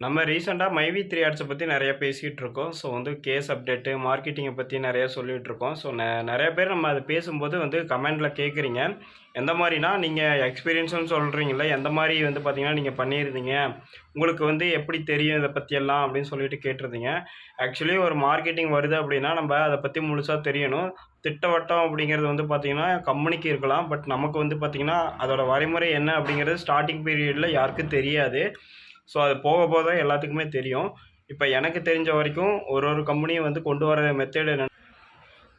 நம்ம ரீசெண்டாக மைவி த்ரீ ஆட்ஸை பற்றி நிறைய பேசிகிட்டு இருக்கோம் ஸோ வந்து கேஸ் அப்டேட்டு மார்க்கெட்டிங்கை பற்றி நிறைய சொல்லிகிட்டு இருக்கோம் ஸோ ந நிறைய பேர் நம்ம அது பேசும்போது வந்து கமெண்டில் கேட்குறீங்க. எந்த மாதிரினா நீங்கள் எக்ஸ்பீரியன்ஸ்னு சொல்கிறீங்கள எந்த மாதிரி வந்து பார்த்தீங்கன்னா நீங்கள் பண்ணியிருந்தீங்க? உங்களுக்கு வந்து எப்படி தெரியும் இதை பற்றியெல்லாம் அப்படின்னு சொல்லிட்டு கேட்டிருந்தீங்க. ஆக்சுவலி ஒரு மார்க்கெட்டிங் வருது அப்படின்னா நம்ம அதை பற்றி முழுசாக தெரியணும். திட்டவட்டம் அப்படிங்கிறது வந்து பார்த்திங்கன்னா கம்பெனிக்கு இருக்கலாம். பட் நமக்கு வந்து பார்த்திங்கன்னா அதோடய வரைமுறை என்ன அப்படிங்கிறது ஸ்டார்டிங் பீரியடில் யாருக்கும் தெரியாது. ஸோ அது போக போக தான் எல்லாத்துக்குமே தெரியும். இப்போ எனக்கு தெரிஞ்ச வரைக்கும் ஒரு ஒரு கம்பெனியும் வந்து கொண்டு வர மெத்தேடு என்ன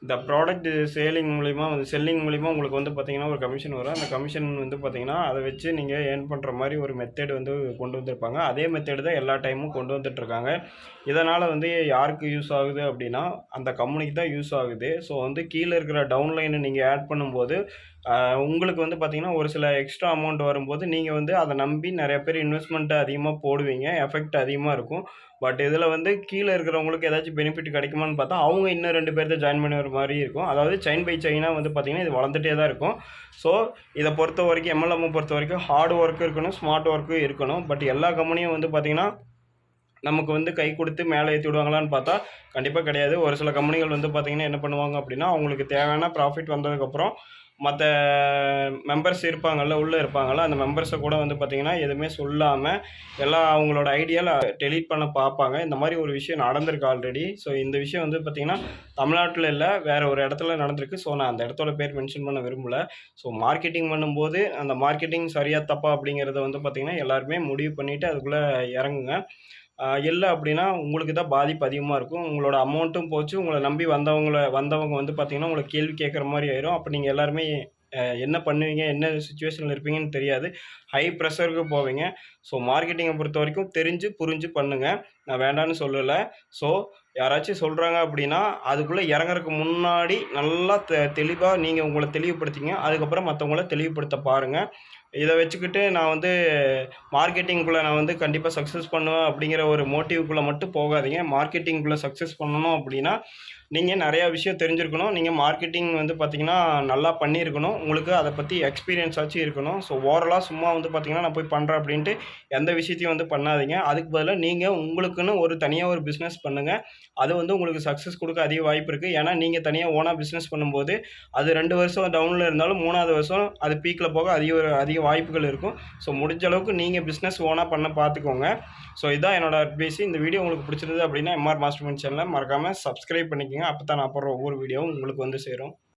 இந்த ப்ராடக்ட் சேலிங் மூலிமா வந்து செல்லிங் மூலிமா உங்களுக்கு வந்து பார்த்திங்கன்னா ஒரு கமிஷன் வரும். அந்த கமிஷன் வந்து பார்த்திங்கன்னா அதை வச்சு நீங்கள் ஏர்ன் பண்ணுற மாதிரி ஒரு மெத்தேடு வந்து கொண்டு வந்திருப்பாங்க. அதே மெத்தேடு தான் எல்லா டைமும் கொண்டு வந்துட்டுருக்காங்க இதனால் வந்து யாருக்கு யூஸ் ஆகுது அப்படின்னா அந்த கம்பெனிக்கு தான் யூஸ் ஆகுது. ஸோ வந்து கீழே இருக்கிற டவுன்லைனை நீங்கள் ஆட் பண்ணும்போது உங்களுக்கு வந்து பார்த்தீங்கன்னா ஒரு சில எக்ஸ்ட்ரா அமௌண்ட் வரும்போது நீங்கள் வந்து அதை நம்பி நிறைய பேர் இன்வெஸ்ட்மெண்ட்டை அதிகமாக போடுவீங்க எஃபெக்ட் அதிகமாக இருக்கும். பட் இதில் வந்து கீழே இருக்கிறவங்களுக்கு ஏதாச்சும் பெனிஃபிட் கிடைக்குமான்னு பார்த்தா அவங்க இன்னும் ரெண்டு பேர்த்த ஜாயின் பண்ணி வர மாதிரி இருக்கும். அதாவது செயின் பை செயினாக வந்து பார்த்திங்கன்னா இது வளர்ந்துட்டே தான் இருக்கும். ஸோ இதை பொறுத்த வரைக்கும் எம்எல்எம் பொறுத்த வரைக்கும் ஹார்ட் ஒர்க்கும் இருக்கணும் ஸ்மார்ட் ஒர்க்கும் இருக்கணும். பட் எல்லா கம்பெனியும் வந்து பார்த்திங்கன்னா நமக்கு வந்து கை கொடுத்து மேலே ஏற்றி விடுவாங்களான்னு பார்த்தா கண்டிப்பாக கிடையாது. ஒரு சில கம்பெனிகள் வந்து பார்த்திங்கன்னா என்ன பண்ணுவாங்க அப்படின்னா அவங்களுக்கு தேவையான ப்ராஃபிட் வந்ததுக்கப்புறம் மற்ற மெம்பர்ஸ் இருப்பாங்கள்ல உள்ளே இருப்பாங்கள்ல அந்த மெம்பர்ஸை கூட வந்து பார்த்திங்கன்னா எதுவுமே சொல்லாமல் எல்லாம் அவங்களோட ஐடியாவில் டெலீட் பண்ண பார்ப்பாங்க இந்த மாதிரி ஒரு விஷயம் நடந்திருக்கு ஆல்ரெடி ஸோ இந்த விஷயம் வந்து பார்த்திங்கன்னா தமிழ்நாட்டில் இல்லை வேறு ஒரு இடத்துல நடந்திருக்கு. ஸோ நான் அந்த இடத்தோட பேர் மென்ஷன் பண்ண விரும்பல. ஸோ மார்க்கெட்டிங் பண்ணும்போது அந்த மார்க்கெட்டிங் சரியாக தப்பா அப்படிங்கிறத வந்து பார்த்திங்கன்னா எல்லாருமே முடிவு பண்ணிவிட்டு அதுக்குள்ளே இறங்குங்க. இல்லை அப்படின்னா உங்களுக்கு தான் பாதிப்பு அதிகமாக இருக்கும். உங்களோட அமௌண்ட்டும் போச்சு. உங்களை நம்பி வந்தவங்கள வந்தவங்க வந்து பார்த்தீங்கன்னா உங்களை கேள்வி கேட்குற மாதிரி ஆயிரும். அப்போ நீங்கள் எல்லாருமே என்ன பண்ணுவீங்க? என்ன சுச்சுவேஷனில் இருப்பீங்கன்னு தெரியாது. ஹை ப்ரெஷருக்கு போவீங்க. ஸோ மார்க்கெட்டிங்கை பொறுத்த வரைக்கும் தெரிஞ்சு புரிஞ்சு பண்ணுங்கள் நான் வேண்டான்னு சொல்லலை. ஸோ யாராச்சும் சொல்கிறாங்க அப்படின்னா அதுக்குள்ளே இறங்குறதுக்கு முன்னாடி நல்லா தெ தெளிவாக நீங்கள் உங்களை தெளிவுபடுத்திங்க அதுக்கப்புறம் மற்றவங்கள தெளிவுபடுத்த பாருங்கள் இதை வச்சுக்கிட்டு நான் வந்து மார்க்கெட்டிங்குள்ளே நான் வந்து கண்டிப்பாக சக்ஸஸ் பண்ணுவேன் அப்படிங்கிற ஒரு மோட்டிவ்குள்ளே மட்டும் போகாதீங்க. மார்க்கெட்டிங்குள்ளே சக்ஸஸ் பண்ணணும் அப்படின்னா நீங்கள் நிறையா விஷயம் தெரிஞ்சிருக்கணும். நீங்கள் மார்க்கெட்டிங் வந்து பார்த்தீங்கன்னா நல்லா பண்ணியிருக்கணும். உங்களுக்கு அதை பற்றி எக்ஸ்பீரியன்ஸ் ஆச்சும் இருக்கணும். ஸோ ஓவரலாக சும்மா வந்து பார்த்தீங்கன்னா நான் போய் பண்ணுறேன் அப்படின்ட்டு எந்த விஷயத்தையும் வந்து பண்ணாதீங்க. அதுக்கு பதிலாக நீங்கள் உங்களுக்குன்னு ஒரு தனியாக ஒரு பிஸ்னஸ் பண்ணுங்கள் அது வந்து உங்களுக்கு சக்ஸஸ் கொடுக்க அதிக வாய்ப்பு இருக்குது ஏன்னா நீங்கள் தனியாக ஓனாக பிஸ்னஸ் பண்ணும்போது அது ரெண்டு வருஷம் டவுனில் இருந்தாலும் மூணாவது வருஷம் அது பீக்கில் போக அதிக அதிக வாய்ப்புகள் இருக்கும். ஸோ முடிஞ்ச அளவுக்கு நீங்கள் பிஸ்னஸ் ஓனாக பண்ண பார்த்துக்கோங்க ஸோ இதுதான் என்னோட அட்வைஸ் இந்த வீடியோ உங்களுக்கு பிடிச்சிருந்தது அப்படின்னா எம்ஆர் மாஸ்டர் மைண்ட் சேனலை மறக்காமல் சப்ஸ்கிரைப் பண்ணிக்கோங்க. அப்போ தான் நான் போடுற ஒவ்வொரு வீடியோவும் உங்களுக்கு வந்து சேரும்.